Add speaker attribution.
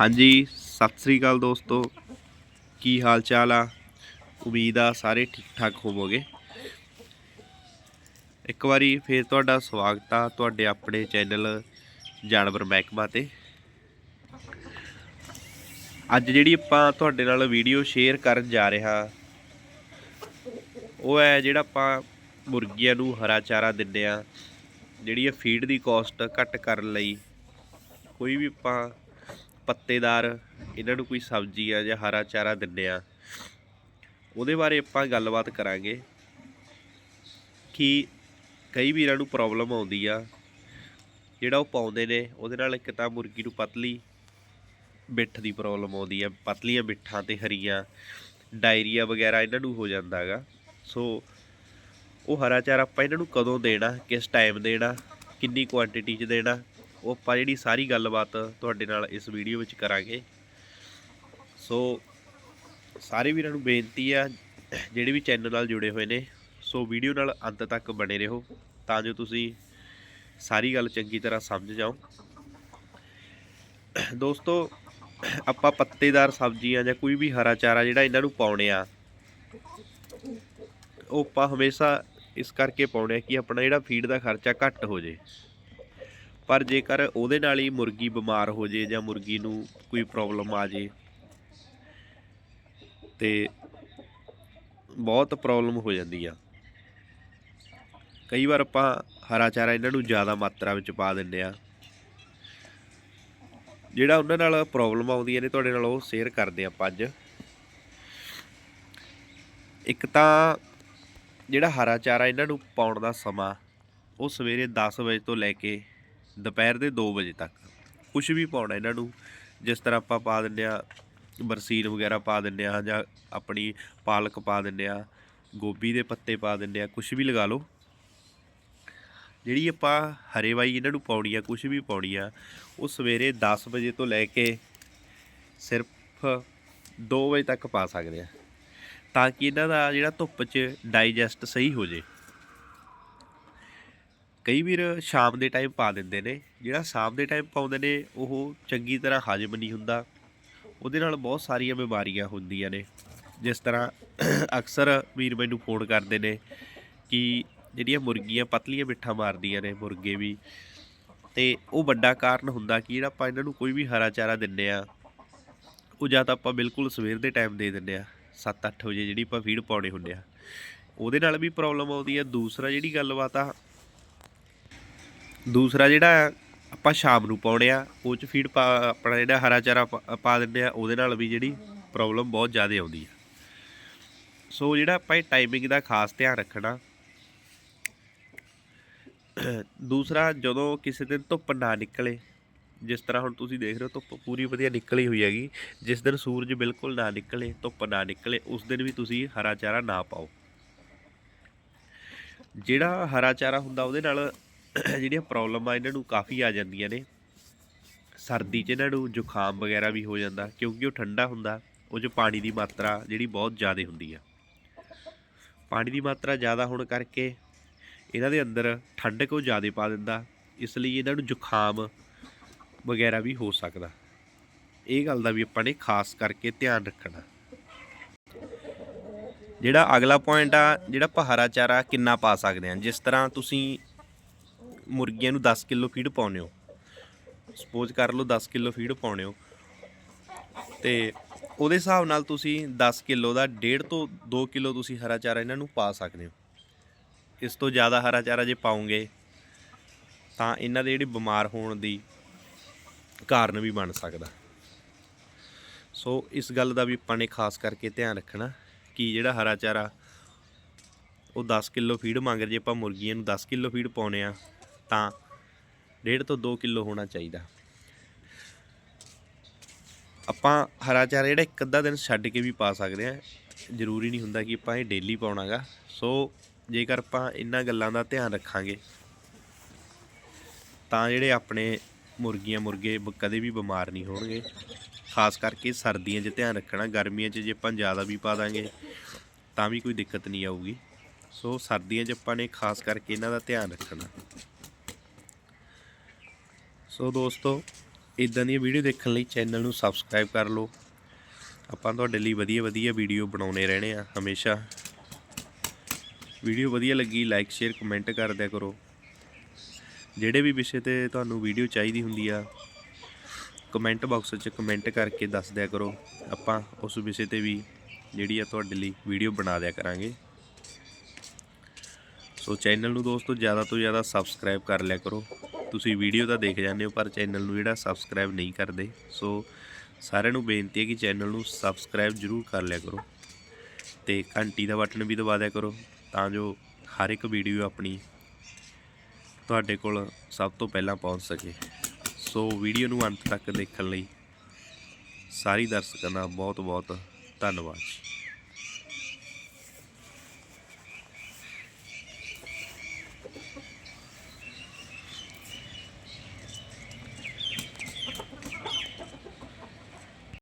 Speaker 1: ਹਾਂਜੀ, ਸਤਿ ਸ੍ਰੀ ਅਕਾਲ ਦੋਸਤੋ। ਕੀ ਹਾਲ ਚਾਲ ਆ? ਉਮੀਦ ਆ ਸਾਰੇ ਠੀਕ ਠਾਕ ਹੋਵੋਗੇ। ਇੱਕ ਵਾਰੀ ਫੇਰ ਤੁਹਾਡਾ ਸਵਾਗਤ ਆ ਤੁਹਾਡੇ ਆਪਣੇ ਚੈਨਲ ਜਾਨਵਰ ਮਹਿਕਮਾ ਤੇ। ਅੱਜ ਜਿਹੜੀ ਆਪਾਂ ਤੁਹਾਡੇ ਨਾਲ ਵੀਡੀਓ ਸ਼ੇਅਰ ਕਰਨ ਜਾ ਰਿਹਾ ਉਹ ਹੈ ਜਿਹੜਾ ਆਪਾਂ ਮੁਰਗੀਆਂ ਨੂੰ ਹਰਾ ਚਾਰਾ ਦਿੰਦੇ ਆ ਜਿਹੜੀ ਇਹ ਫੀਡ ਦੀ ਕਾਸਟ ਘੱਟ ਕਰਨ ਲਈ ਕੋਈ ਵੀ ਆਪਾਂ ਪੱਤੇਦਾਰ, ਇਹਨਾਂ ਨੂੰ ਕੋਈ ਸਬਜ਼ੀ ਆ ਜਾਂ ਹਰਾ ਚਾਰਾ ਦਿੰਦੇ ਆ। ਉਹਦੇ ਬਾਰੇ ਆਪਾਂ ਗੱਲਬਾਤ ਕਰਾਂਗੇ ਕਿ ਕਈ ਵੀਰਾਂ ਨੂੰ ਪ੍ਰੋਬਲਮ ਆਉਂਦੀ ਆ, ਜਿਹੜਾ ਉਹ ਪਾਉਂਦੇ ਨੇ, ਉਹਦੇ ਨਾਲ ਇੱਕ ਤਾਂ ਮੁਰਗੀ ਨੂੰ ਪਤਲੀ ਬਿੱਠ ਦੀ ਪ੍ਰੋਬਲਮ ਆਉਂਦੀ ਹੈ ਪਤਲੀਆਂ ਬਿੱਠਾਂ ਤੇ ਹਰੀਆਂ, ਡਾਇਰੀਆ ਵਗੈਰਾ ਇਹਨਾਂ ਨੂੰ ਹੋ ਜਾਂਦਾ ਹੈਗਾ। ਸੋ ਉਹ ਹਰਾ ਚਾਰਾ ਆਪਾਂ ਇਹਨਾਂ ਨੂੰ ਕਦੋਂ ਦੇਣਾ, ਕਿਸ ਟਾਈਮ ਦੇਣਾ, ਕਿੰਨੀ ਕੁਆਂਟੀਟੀ 'ਚ ਦੇਣਾ ਉਹ ਆਪਾਂ ਜਿਹੜੀ ਸਾਰੀ ਗੱਲਬਾਤ ਤੁਹਾਡੇ ਨਾਲ ਇਸ ਵੀਡੀਓ ਵਿੱਚ ਕਰਾਂਗੇ। ਸੋ ਸਾਰੇ ਵੀਰਾਂ ਨੂੰ ਬੇਨਤੀ ਆ, ਜਿਹੜੇ ਵੀ ਚੈਨਲ ਨਾਲ ਜੁੜੇ ਹੋਏ ਨੇ, ਸੋ ਵੀਡੀਓ ਨਾਲ ਅੰਤ ਤੱਕ ਬਣੇ ਰਹੋ ਤਾਂ ਜੋ ਤੁਸੀਂ ਸਾਰੀ ਗੱਲ ਚੰਗੀ ਤਰ੍ਹਾਂ ਸਮਝ ਜਾਓ। ਦੋਸਤੋ, ਆਪਾਂ ਪੱਤੇਦਾਰ ਸਬਜ਼ੀਆਂ ਜਾਂ ਕੋਈ ਵੀ ਹਰਾ ਚਾਰਾ ਜਿਹੜਾ ਇਹਨਾਂ ਨੂੰ ਪਾਉਣੇ ਆ, ਉਹ ਆਪਾਂ ਹਮੇਸ਼ਾ ਇਸ ਕਰਕੇ ਪਾਉਣੇ ਆ ਕਿ ਆਪਣਾ ਜਿਹੜਾ ਫੀਡ ਦਾ ਖਰਚਾ ਘੱਟ ਹੋ ਜੇ। ਪਰ ਜੇਕਰ ਉਹਦੇ ਨਾਲ ਹੀ ਮੁਰਗੀ ਬਿਮਾਰ ਹੋ ਜੇ ਜਾਂ ਮੁਰਗੀ ਨੂੰ ਕੋਈ ਪ੍ਰੋਬਲਮ ਆ ਜੇ, ਤੇ ਬਹੁਤ ਪ੍ਰੋਬਲਮ ਹੋ ਜਾਂਦੀ ਆ। ਕਈ ਵਾਰ ਆਪਾਂ ਹਰਾ ਚਾਰਾ ਇਹਨਾਂ ਨੂੰ ਜ਼ਿਆਦਾ ਮਾਤਰਾ ਵਿੱਚ ਪਾ ਦਿੰਦੇ ਆ। ਜਿਹੜਾ ਉਹਨਾਂ ਨਾਲ ਪ੍ਰੋਬਲਮ ਆਉਂਦੀਆਂ ਨੇ, ਤੁਹਾਡੇ ਨਾਲ ਉਹ ਸ਼ੇਅਰ ਕਰਦੇ ਆਪਾਂ ਅੱਜ। ਇੱਕ ਤਾਂ ਜਿਹੜਾ ਹਰਾ ਚਾਰਾ ਇਹਨਾਂ ਨੂੰ ਪਾਉਣ ਦਾ ਸਮਾਂ, ਉਹ ਸਵੇਰੇ 10 ਵਜੇ ਤੋਂ ਲੈ ਕੇ ਦੁਪਹਿਰ ਦੇ 2 ਵਜੇ ਤੱਕ। ਕੁਝ ਵੀ ਪਾਉਣਾ ਇਹਨਾਂ ਨੂੰ। ਜਿਸ ਤਰ੍ਹਾਂ ਆਪਾਂ ਪਾ ਦਿੰਦੇ ਆ ਬਰਸੀਨ ਵਗੈਰਾ ਪਾ ਦਿੰਦੇ ਆ ਜਾਂ ਆਪਣੀ ਪਾਲਕ ਪਾ ਦਿੰਦੇ ਆ ਗੋਭੀ ਦੇ ਪੱਤੇ ਪਾ ਦਿੰਦੇ ਆ ਕੁਝ ਵੀ ਲਗਾ ਲਓ। ਜਿਹੜੀ ਆਪਾਂ ਹਰੇ ਵਾਈ ਇਹਨਾਂ ਨੂੰ ਪਾਉਣੀ ਆ ਕੁਝ ਵੀ ਪਾਉਣੀ ਆ, ਉਹ ਸਵੇਰੇ 10 ਵਜੇ ਤੋਂ ਲੈ ਕੇ ਸਿਰਫ 2 ਵਜੇ ਤੱਕ ਪਾ ਸਕਦੇ ਆ। ਤਾਂ ਕਿ ਇਹਨਾਂ ਦਾ ਜਿਹੜਾ ਧੁੱਪ 'ਚ ਡਾਈਜੈਸਟ ਸਹੀ ਹੋ ਜੇ ਕਈ ਵੀਰ ਸ਼ਾਮ ਦੇ ਟਾਈਮ ਪਾ ਦਿੰਦੇ ਨੇ, ਜਿਹੜਾ ਸ਼ਾਮ ਦੇ ਟਾਈਮ ਪਾਉਂਦੇ ਨੇ, ਉਹ ਚੰਗੀ ਤਰ੍ਹਾਂ ਹਜਮ ਨਹੀਂ ਹੁੰਦਾ। ਉਹਦੇ ਨਾਲ ਬਹੁਤ ਸਾਰੀਆਂ ਬਿਮਾਰੀਆਂ ਹੁੰਦੀਆਂ ਨੇ। ਜਿਸ ਤਰ੍ਹਾਂ ਅਕਸਰ ਵੀਰ ਮੈਨੂੰ ਫੋਨ ਕਰਦੇ ਨੇ ਕਿ ਜਿਹੜੀਆਂ ਮੁਰਗੀਆਂ, ਪਤਲੀਆਂ ਮਿੱਠਾ ਮਾਰਦੀਆਂ ਨੇ ਮੁਰਗੇ ਵੀ। ਤੇ ਉਹ ਵੱਡਾ ਕਾਰਨ ਹੁੰਦਾ ਕਿ ਜਿਹੜਾ ਆਪਾਂ ਇਹਨਾਂ ਨੂੰ ਕੋਈ ਵੀ ਹਰਾ ਚਾਰਾ ਦਿੰਦੇ ਆ, ਉਹ ਜਾਂ ਤਾਂ ਆਪਾਂ ਬਿਲਕੁਲ ਸਵੇਰ ਦੇ ਟਾਈਮ ਦੇ ਦਿੰਦੇ ਆ 7-8 ਵਜੇ ਜਿਹੜੀ ਆਪਾਂ ਫੀਡ ਪਾਉਣੇ ਹੁੰਦੇ ਆ। ਉਹਦੇ ਨਾਲ ਵੀ ਪ੍ਰੋਬਲਮ ਆਉਂਦੀ ਆ। ਦੂਸਰਾ ਜਿਹੜੀ ਗੱਲਬਾਤ ਆ ਦੂਸਰਾ ਜਿਹੜਾ ਆਪਾਂ ਸ਼ਾਮ ਨੂੰ ਪਾਉਣੇ ਆ, ਉਹ ਚ ਫੀਡ ਪਾ, ਆਪਣਾ ਜਿਹੜਾ ਹਰਾ ਚਾਰਾ ਪਾ- ਪਾ ਦਿੰਦੇ ਆ, ਉਹਦੇ ਨਾਲ ਵੀ ਜਿਹੜੀ ਪ੍ਰੋਬਲਮ ਬਹੁਤ ਜ਼ਿਆਦਾ ਆਉਂਦੀ ਆ। ਸੋ ਜਿਹੜਾ ਆਪਾਂ ਇਹ ਟਾਈਮਿੰਗ ਦਾ ਖਾਸ ਧਿਆਨ ਰੱਖਣਾ। ਦੂਸਰਾ, ਜਦੋਂ ਕਿਸੇ ਦਿਨ ਧੁੱਪ ਨਾ ਨਿਕਲੇ, ਜਿਸ ਤਰ੍ਹਾਂ ਹੁਣ ਤੁਸੀਂ ਦੇਖ ਰਹੇ ਹੋ ਧੁੱਪ ਪੂਰੀ ਵਧੀਆ ਨਿਕਲੀ ਹੋਈ ਹੈਗੀ, ਜਿਸ ਦਿਨ ਸੂਰਜ ਬਿਲਕੁਲ ਨਾ ਨਿਕਲੇ, ਧੁੱਪ ਨਾ ਨਿਕਲੇ, ਉਸ ਦਿਨ ਵੀ ਤੁਸੀਂ ਹਰਾ ਚਾਰਾ ਨਾ ਪਾਓ। ਜਿਹੜਾ ਹਰਾ ਚਾਰਾ ਹੁੰਦਾ ਉਹਦੇ ਨਾਲ ਜਿਹੜੀਆਂ ਪ੍ਰੋਬਲਮ ਆ, ਇਹਨਾਂ ਨੂੰ ਕਾਫੀ ਆ ਜਾਂਦੀਆਂ ਨੇ। ਸਰਦੀ 'ਚ ਇਹਨਾਂ ਨੂੰ ਜ਼ੁਕਾਮ ਵਗੈਰਾ ਵੀ ਹੋ ਜਾਂਦਾ, ਕਿਉਂਕਿ ਉਹ ਠੰਡਾ ਹੁੰਦਾ, ਉਹ 'ਚ ਪਾਣੀ ਦੀ ਮਾਤਰਾ ਜਿਹੜੀ ਬਹੁਤ ਜ਼ਿਆਦਾ ਹੁੰਦੀ ਆ। ਪਾਣੀ ਦੀ ਮਾਤਰਾ ਜ਼ਿਆਦਾ ਹੋਣ ਕਰਕੇ ਇਹਨਾਂ ਦੇ ਅੰਦਰ ਠੰਡ ਉਹ ਜ਼ਿਆਦਾ ਪਾ ਦਿੰਦਾ, ਇਸ ਲਈ ਇਹਨਾਂ ਨੂੰ ਜ਼ੁਕਾਮ ਵਗੈਰਾ ਵੀ ਹੋ ਸਕਦਾ। ਇਹ ਗੱਲ ਦਾ ਵੀ ਆਪਾਂ ਨੇ ਖਾਸ ਕਰਕੇ ਧਿਆਨ ਰੱਖਣਾ। ਜਿਹੜਾ ਅਗਲਾ ਪੁਆਇੰਟ ਆ, ਜਿਹੜਾ ਪਹਾਰਾ ਚਾਰਾ ਕਿੰਨਾ ਪਾ ਸਕਦੇ ਹਾਂ ਜਿਸ ਤਰ੍ਹਾਂ ਤੁਸੀਂ ਮੁਰਗੀਆਂ ਨੂੰ 10 ਕਿਲੋ ਫੀਡ ਪਾਉਂਦੇ ਹੋ। ਸਪੋਜ਼ ਕਰ ਲਓ 10 ਕਿਲੋ ਫੀਡ ਪਾਉਂਦੇ ਹੋ। ਤੇ ਉਹਦੇ ਹਿਸਾਬ ਨਾਲ ਤੁਸੀਂ 10 ਕਿਲੋ ਦਾ 1.5 ਤੋਂ 2 ਕਿਲੋ ਤੁਸੀਂ ਹਰਾ ਚਾਰਾ ਇਹਨਾਂ ਨੂੰ ਪਾ ਸਕਦੇ ਹੋ। ਇਸ ਤੋਂ ਜ਼ਿਆਦਾ ਹਰਾ ਚਾਰਾ ਜੇ ਪਾਉਂਗੇ, ਤਾਂ ਇਹਨਾਂ ਦੇ ਜਿਹੜੀ ਬਿਮਾਰ ਹੋਣ ਦੀ ਕਾਰਨ ਵੀ ਬਣ ਸਕਦਾ। ਸੋ ਇਸ ਗੱਲ ਦਾ ਵੀ ਆਪਾਂ ਨੇ ਖਾਸ ਕਰਕੇ ਧਿਆਨ ਰੱਖਣਾ ਕਿ ਜਿਹੜਾ ਹਰਾ ਚਾਰਾ ਉਹ 10 ਕਿਲੋ ਫੀਡ ਮੰਗ ਜੇ ਆਪਾਂ ਮੁਰਗੀਆਂ ਨੂੰ 10 ਕਿਲੋ ਫੀਡ ਪਾਉਨੇ ਆ ਤਾਂ 1.5 ਤੋਂ 2 ਕਿਲੋ ਹੋਣਾ ਚਾਹੀਦਾ। ਆਪਾਂ ਹਰਾ ਚਾਰਾ ਜਿਹੜਾ ਇੱਕ ਅੱਧਾ ਦਿਨ ਛੱਡ ਕੇ ਵੀ ਪਾ ਸਕਦੇ ਆ ਜ਼ਰੂਰੀ ਨਹੀਂ ਹੁੰਦਾ ਕਿ ਆਪਾਂ ਇਹ ਡੇਲੀ ਪਾਉਣਾਗਾ। ਸੋ ਜੇਕਰ ਆਪਾਂ ਇਹਨਾਂ ਗੱਲਾਂ ਦਾ ਧਿਆਨ ਰੱਖਾਂਗੇ, ਤਾਂ ਜਿਹੜੇ ਆਪਣੇ ਮੁਰਗੀਆਂ ਮੁਰਗੇ ਕਦੇ ਵੀ ਬਿਮਾਰ ਨਹੀਂ ਹੋਣਗੇ। ਖਾਸ ਕਰਕੇ ਸਰਦੀਆਂ 'ਚ ਧਿਆਨ ਰੱਖਣਾ, ਗਰਮੀਆਂ 'ਚ ਜੇ ਆਪਾਂ ਜ਼ਿਆਦਾ ਵੀ ਪਾ ਦਾਂਗੇ, ਤਾਂ ਵੀ ਕੋਈ ਦਿੱਕਤ ਨਹੀਂ ਆਊਗੀ। ਸੋ ਸਰਦੀਆਂ 'ਚ ਆਪਾਂ ਨੇ ਖਾਸ ਕਰਕੇ ਇਹਨਾਂ ਦਾ ਧਿਆਨ ਰੱਖਣਾ। ਸੋ ਦੋਸਤੋ ਇਦਾਂ ਦੀਆਂ ਵੀਡੀਓ ਦੇਖਣ ਲਈ ਚੈਨਲ ਨੂੰ ਸਬਸਕ੍ਰਾਈਬ ਕਰ ਲਓ। ਆਪਾਂ ਤੁਹਾਡੇ ਲਈ ਵਧੀਆ ਵਧੀਆ ਵੀਡੀਓ ਬਣਾਉਣੇ ਰਹਿਣੇ ਆ, ਹਮੇਸ਼ਾ। ਵੀਡੀਓ ਵਧੀਆ ਲੱਗੀ ਲਾਈਕ ਸ਼ੇਅਰ ਕਮੈਂਟ ਕਰ ਦਿਆ ਕਰੋ। ਜਿਹੜੇ ਵੀ ਵਿਸ਼ੇ ਤੇ ਤੁਹਾਨੂੰ ਵੀਡੀਓ ਚਾਹੀਦੀ ਹੁੰਦੀ ਆ ਕਮੈਂਟ ਬਾਕਸ 'ਚ ਕਮੈਂਟ ਕਰਕੇ ਦੱਸ ਦਿਆ ਕਰੋ। ਆਪਾਂ ਉਸ ਵਿਸ਼ੇ ਤੇ ਵੀ ਜਿਹੜੀ ਆ ਤੁਹਾਡੇ ਲਈ ਵੀਡੀਓ ਬਣਾ ਦਿਆ ਕਰਾਂਗੇ। ਸੋ ਚੈਨਲ ਨੂੰ ਦੋਸਤੋ, ਜ਼ਿਆਦਾ ਤੋਂ ਜ਼ਿਆਦਾ ਸਬਸਕ੍ਰਾਈਬ ਕਰ ਲਿਆ ਕਰੋ। ਤੁਸੀਂ ਵੀਡੀਓ ਤਾਂ ਦੇਖ ਜਾਂਦੇ ਹੋ, ਪਰ ਚੈਨਲ ਨੂੰ ਜਿਹੜਾ ਸਬਸਕ੍ਰਾਈਬ ਨਹੀਂ ਕਰਦੇ। ਸੋ ਸਾਰਿਆਂ ਨੂੰ ਬੇਨਤੀ ਹੈ ਕਿ ਚੈਨਲ ਨੂੰ ਸਬਸਕ੍ਰਾਈਬ ਜ਼ਰੂਰ ਕਰ ਲਿਆ ਕਰੋ। ਤੇ ਘੰਟੀ ਦਾ ਬਟਨ ਵੀ ਦਬਾ ਦਿਆ ਕਰੋ, ਤਾਂ ਜੋ ਹਰ ਇੱਕ ਵੀਡੀਓ ਆਪਣੀ ਤੁਹਾਡੇ ਕੋਲ ਸਭ ਤੋਂ ਪਹਿਲਾਂ ਪਹੁੰਚ ਸਕੇ। ਸੋ ਵੀਡੀਓ ਨੂੰ ਅੰਤ ਤੱਕ ਦੇਖਣ ਲਈ ਸਾਰੀ ਦਰਸ਼ਕਾਂ ਦਾ ਬਹੁਤ ਬਹੁਤ ਧੰਨਵਾਦ।